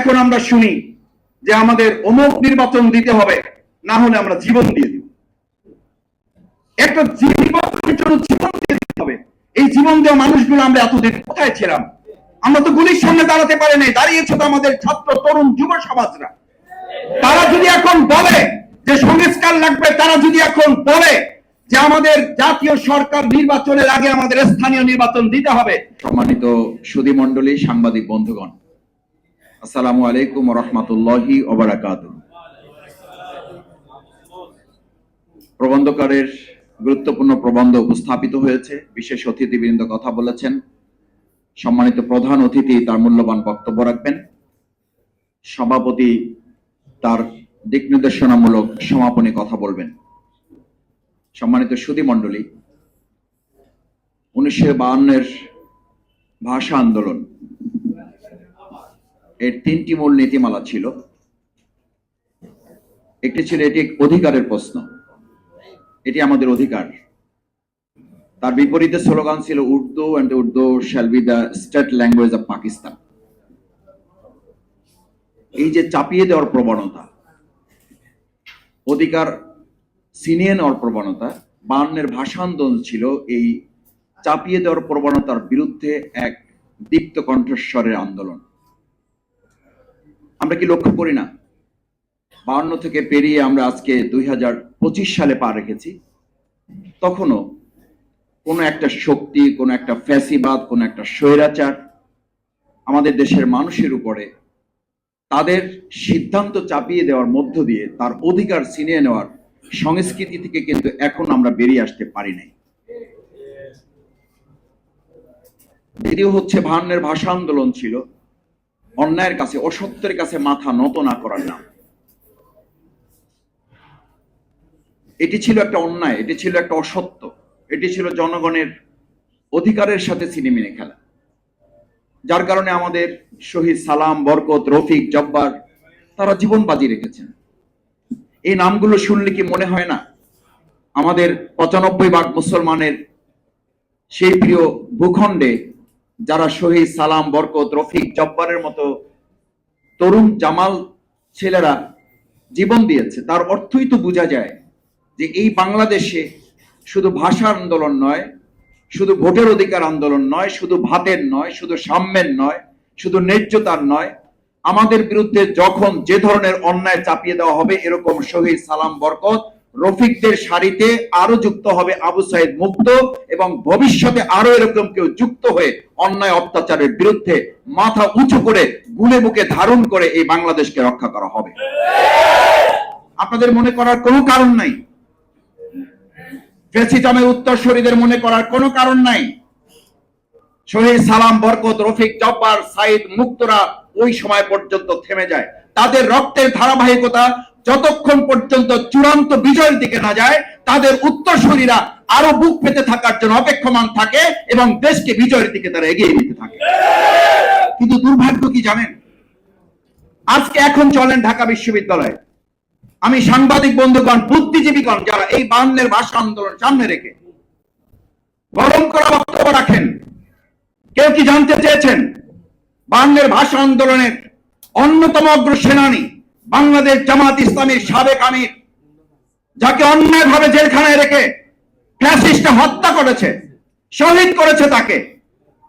এখন আমরা শুনি যে আমাদের অমুক নির্বাচন দিতে হবে, না হলে আমরা জীবন দিয়ে দিব। একটা নির্বাচনের জন্য জীবন দিয়ে দিতে হবে। এই জীবন দেওয়া মানুষগুলো আমরা এতদিন কোথায় ছিলাম? আমরা তো গুলির সামনে দাঁড়াতে পারি নাই, দাঁড়িয়েছে তো আমাদের ছাত্র, তরুণ, যুব সমাজরা। তারা যদি এখন বলে যে সংস্কার লাগবে, তারা যদি এখন বলে যে আমাদের জাতীয় সরকার নির্বাচনের আগে আমাদের স্থানীয় নির্বাচন দিতে হবে, সম্মানিত সুধী মন্ডলী সাংবাদিক, বন্ধুগণ আসসালামু আলাইকুম রহমতুল্লাহি ওবারাকাত প্রবন্ধকারের গুরুত্বপূর্ণ প্রবন্ধ উপস্থাপিত হয়েছে। বিশেষ অতিথিবৃন্দ কথা বলেছেন। সম্মানিত প্রধান অতিথি, তার মূল্যবান বক্তব্য রাখবেন। সভাপতি তার দিক নির্দেশনামূলক সমাপনী কথা বলবেন। সম্মানিত সুধী মণ্ডলী, উনিশশো বাহান্নের ভাষা আন্দোলন এর তিনটি মূল নীতিমালা ছিল। একটি ছিল এটি অধিকারের প্রশ্ন। এটি আমাদের অধিকার। তার বিপরীতে স্লোগান ছিল, Urdu and Urdu shall be the state language of Pakistan এই যে চাপিয়ে দেওয়ার প্রবণতা, অধিকার ছিনিয়ে নেওয়ার প্রবণতা, বায়ান্নের ভাষা আন্দোলন ছিল এই চাপিয়ে দেওয়ার প্রবণতার বিরুদ্ধে এক দীপ্ত কণ্ঠস্বরের আন্দোলন। আমরা কি লক্ষ্য করি না? বায়ান্ন থেকে পেরিয়ে আমরা আজকে দুই হাজার পঁচিশ সালে পা রেখেছি। তখনও কোনো একটা শক্তি, কোনো একটা ফ্যাসিবাদ, কোনো একটা স্বৈরাচার আমাদের দেশের মানুষের উপরে তাদের সিদ্ধান্ত চাপিয়ে দেওয়ার মধ্য দিয়ে তার অধিকার ছিনিয়ে নেওয়ার সংস্কৃতি থেকে কিন্তু এখন আমরা বেরিয়ে আসতে পারি নাই। দ্বিতীয় হচ্ছে ভান্নের ভাষা আন্দোলন ছিল। অন্যায়ের কাছে, অসত্যের কাছে মাথা নত না করার নাম। এটি ছিল একটা অন্যায়, এটি ছিল একটা অসত্য, এটি ছিল জনগণের অধিকারের সাথে সিনেমিনে খেলা। যার কারণে আমাদের শহীদ সালাম, বরকত, রফিক, জব্বার, তারা জীবন বাজি রেখেছেন। এই নামগুলো শুনলে কি মনে হয় না? আমাদের পঁচানব্বই ভাগ মুসলমানের সেই প্রিয় ভূখণ্ডে যারা শহীদ, সালাম, বরকত, রফিক, জব্বারের মতো তরুণ, জামাল ছেলেরা জীবন দিয়েছে, তার অর্থই তো বোঝা যায় যে এই বাংলাদেশে শুধু ভাষা আন্দোলন নয়, শুধু ভোটের অধিকার আন্দোলন নয়, শুধু ভাতের নয়, শুধু সাম্যের নয়, শুধু ন্যায্যতার নয়, আমাদের বিরুদ্ধে যখন যে ধরনের অন্যায় চাপিয়ে দেওয়া হবে, এরকম শহীদ, সালাম, বরকত রফিকদের সারিতে আরও যুক্ত হবে আবু সাইদ মুক্ত এবং ভবিষ্যতে আরও এরকম কেউ যুক্ত হয়ে অন্যায় অত্যাচারের বিরুদ্ধে মাথা উঁচু করে গুলে বুকে ধারণ করে এই বাংলাদেশকে রক্ষা করা হবে। আপনাদের মনে করার কোনো কারণ নাই? ফেসিজমের উত্তরসূরিদের মনে করার কোনো কারণ নাই? শহীদ সালাম, বরকত, রফিক, জব্বার, সাইদ মুক্তরা ওই সময় পর্যন্ত থেমে যায়। তাদের রক্তের ধারাবাহিকতা যতক্ষণ পর্যন্ত চূড়ান্ত বিজয়ের দিকে না যায়, তাদের উত্তরসূরিরা আরও বুক পেতে থাকার জন্য অপেক্ষমান থাকে এবং দেশকে বিজয়ের দিকে তারা এগিয়ে নিতে থাকে। কিন্তু দুর্ভাগ্য কি জানেন? আজকে এখন চলেন ঢাকা বিশ্ববিদ্যালয়ে। আমি সাংবাদিক, বন্ধুগণ, বুদ্ধিজীবীগণ যারা এই বান্নের ভাষা আন্দোলন সামনে রেখে গরম করা বক্তব্য রাখেন, কেউ কি জানতে চেয়েছেন? বান্নের ভাষা আন্দোলনের অন্যতম অগ্রসেনানী বাংলাদেশ জামাত ইসলামীর সাবেক আমির, যাকে অন্যায়ভাবে জেলখানায় রেখে হত্যা করেছে, শহীদ করেছে তাকে।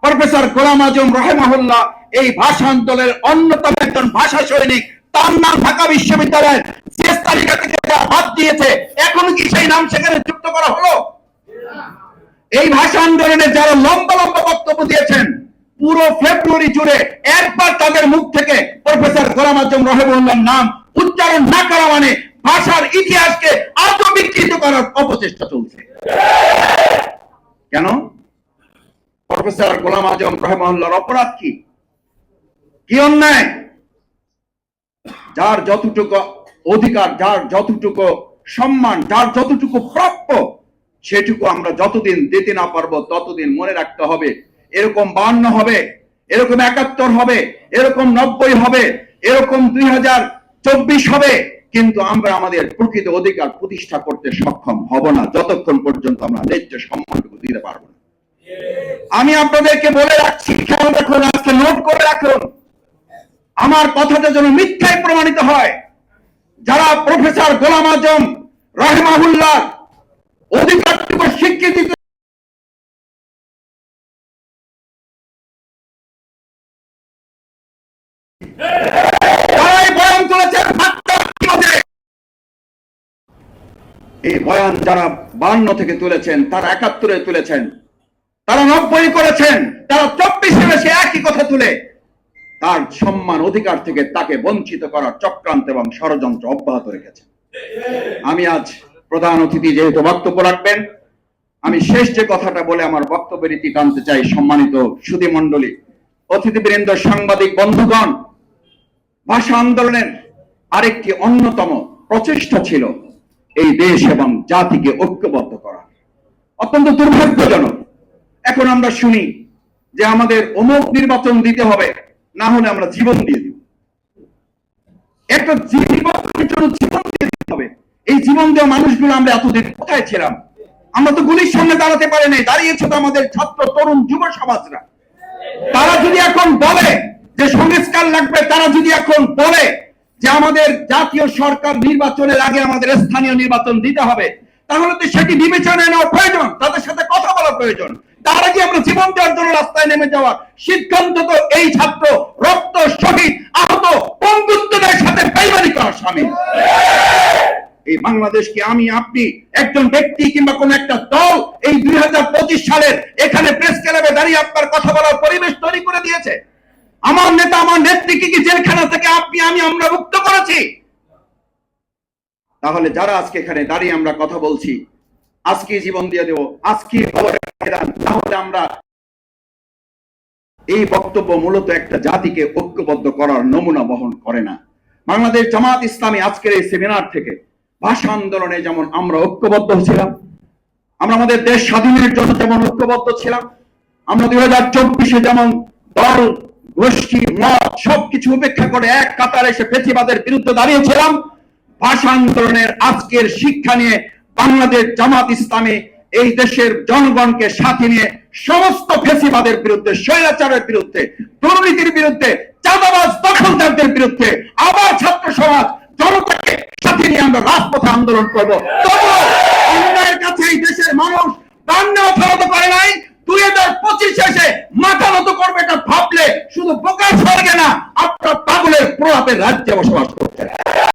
প্রফেসর গোলাম আজম রহেমাহুল্লাহ এই ভাষা আন্দোলনের অন্যতম একজন ভাষা সৈনিক, তার নাম ঢাকা বিশ্ববিদ্যালয়ের শেষ তালিকা থেকে বাদ দিয়েছে, এখন কি সেই নাম সেখানে যুক্ত করা হলো? এই ভাষা আন্দোলনে যারা লম্বা লম্বা বক্তব্য দিয়েছেন পুরো ফেব্রুয়ারি জুড়ে একবার তাদের মুখ থেকে প্রফেসর গোলাম আজম রহেমুল্লাহর নাম উচ্চারণ না করা মানে ভাষার ইতিহাসকে আজও বিকৃত করার অপচেষ্টা চলছে। কেন? প্রফেসর গোলাম আজম রহেমুল্লাহর অপরাধ কি? কি অন্যায়? যার যতটুকু অধিকার, যার যতটুকু সম্মান, যার যতটুকু প্রাপ্য, সেটুকু আমরা যতদিন দিতে না পারব, ততদিন মনে রাখতে হবে এরকম বান্ন হবে, এরকম একাত্তর হবে, এরকম নব্বই হবে, এরকম দুই হাজার চব্বিশ হবে, কিন্তু আমরা আমাদের প্রকৃত অধিকার প্রতিষ্ঠা করতে সক্ষম হব না, যতক্ষণ পর্যন্ত আমরা ন্যায্য সম্মানটুকু দিতে পারব না। আমি আপনাদেরকে বলে রাখছি, খেয়াল রাখুন, আজকে নোট করে রাখুন, আমার কথাটা যেন মিথ্যায় প্রমাণিত হয়। যারা প্রফেসর গোলাম আজম রহমাহুল্লাহ অধিকারটুকু স্বীকৃতি দিতে তারাই বয়ান তুলেছেন মাত্র কীভাবে? এই বয়ান যারা বান্ন থেকে তুলেছেন, তারা একাত্তরে তুলেছেন, তারা নব্বই করেছেন, তারা চব্বিশে সে একই কথা তুলে। তার সম্মান অধিকার থেকে তাকে বঞ্চিত করার চক্রান্ত এবং ষড়যন্ত্র অব্যাহত রেখেছে। আমি আজ প্রধান অতিথি যেহেতু বক্তব্য রাখবেন, আমি শেষ যে কথাটা বলে আমার বক্তব্যের ইতি টানতে চাই সম্মানিত সুধী মন্ডলী অতিথিবৃন্দ, সাংবাদিক, বন্ধুগণ, ভাষা আন্দোলনের আরেকটি অন্যতম প্রচেষ্টা ছিল এই দেশ এবং জাতিকে ঐক্যবদ্ধ করা। অত্যন্ত দুর্ভাগ্যজনক। এখন আমরা শুনি যে আমাদের অমুক নির্বাচন দিতে হবে, না হলে আমরা জীবন দিয়ে দিব। একটা জী- নির্বাচনের জন্য জীবন দিয়ে দিতে হবে। এই জীবন দেওয়া মানুষগুলো আমরা এতদিন কোথায় ছিলাম? আমরা তো গুলির সামনে দাঁড়াতে পারি নাই। দাঁড়িয়েছে তো আমাদের ছাত্র, তরুণ, যুব সমাজরা। তারা যদি এখন বলে যে সংস্কার লাগবে, তারা যদি এখন বলে যে আমাদের জাতীয় সরকার নির্বাচনের আগে আমাদের স্থানীয় নির্বাচন দিতে হবে, তাহলে তো সেটি বিবেচনায় নেওয়া প্রয়োজন, তাদের সাথে কথা বলা প্রয়োজন। তার আগে আমরা জীবন দেওয়ার জন্য রাস্তায় নেমে যাওয়ার সিদ্ধান্ত তো এই ছাত্র রক্ত শহীদ আহত বন্ধুত্বদের সাথে বেইমানি করার সামিল এই বাংলাদেশকে আমি, আপনি, একজন ব্যক্তি কিংবা কোন একটা দল এই দুই হাজার পঁচিশ সালের এখানে প্রেস ক্লাবে দাঁড়িয়ে আপনার কথা বলার পরিবেশ তৈরি করে দিয়েছে। আমার নেতা, আমার নেত্রীকে কি জেলখানা থেকে আপনি, আমি, আমরা মুক্ত করেছি? তাহলে যারা আজকে এখানে দাঁড়িয়ে আমরা কথা বলছি আজকে জীবন দিয়ে দেব আজকে তাহলে আমরা এই বক্তব্য মূলত একটা জাতিকে ঐক্যবদ্ধ করার নমুনা বহন করে না। বাংলাদেশ জামাত ইসলামী আজকের এই সেমিনার থেকে ভাষা আন্দোলনে যেমন আমরা ঐক্যবদ্ধ ছিলাম, আমরা আমাদের দেশ স্বাধীনের জন্য যেমন ঐক্যবদ্ধ ছিলাম, আমরা দুই হাজার চব্বিশে যেমন দল গোষ্ঠী, মত সবকিছু উপেক্ষা করে এক কাতারে এসে ফেসিবাদের বিরুদ্ধে দাঁড়িয়েছিলাম। ভাষা আন্দোলনের আজকের শিক্ষা নিয়ে বাংলাদেশ জামাত ইসলামী এই দেশের জনগণকে সাথে নিয়ে সমস্ত ফেসিবাদের বিরুদ্ধে, স্বৈরাচারের বিরুদ্ধে, দুর্নীতির বিরুদ্ধে, চাঁদাবাজ দখলদারদের বিরুদ্ধে আবার ছাত্র সমাজ জনতাকে সাথে নিয়ে আমরা রাজপথে আন্দোলন করব। অন্যায়ের কাছে এই দেশের মানুষ নেওয়া ফেরত করে নাই। দুই হাজার পঁচিশ শেষে মাথা মতো করবে এটা ভাবলে শুধু প্রকাশ স্বর্গে না, আপনার পাগলের প্রভাবে রাজ্যে বসবাস করছে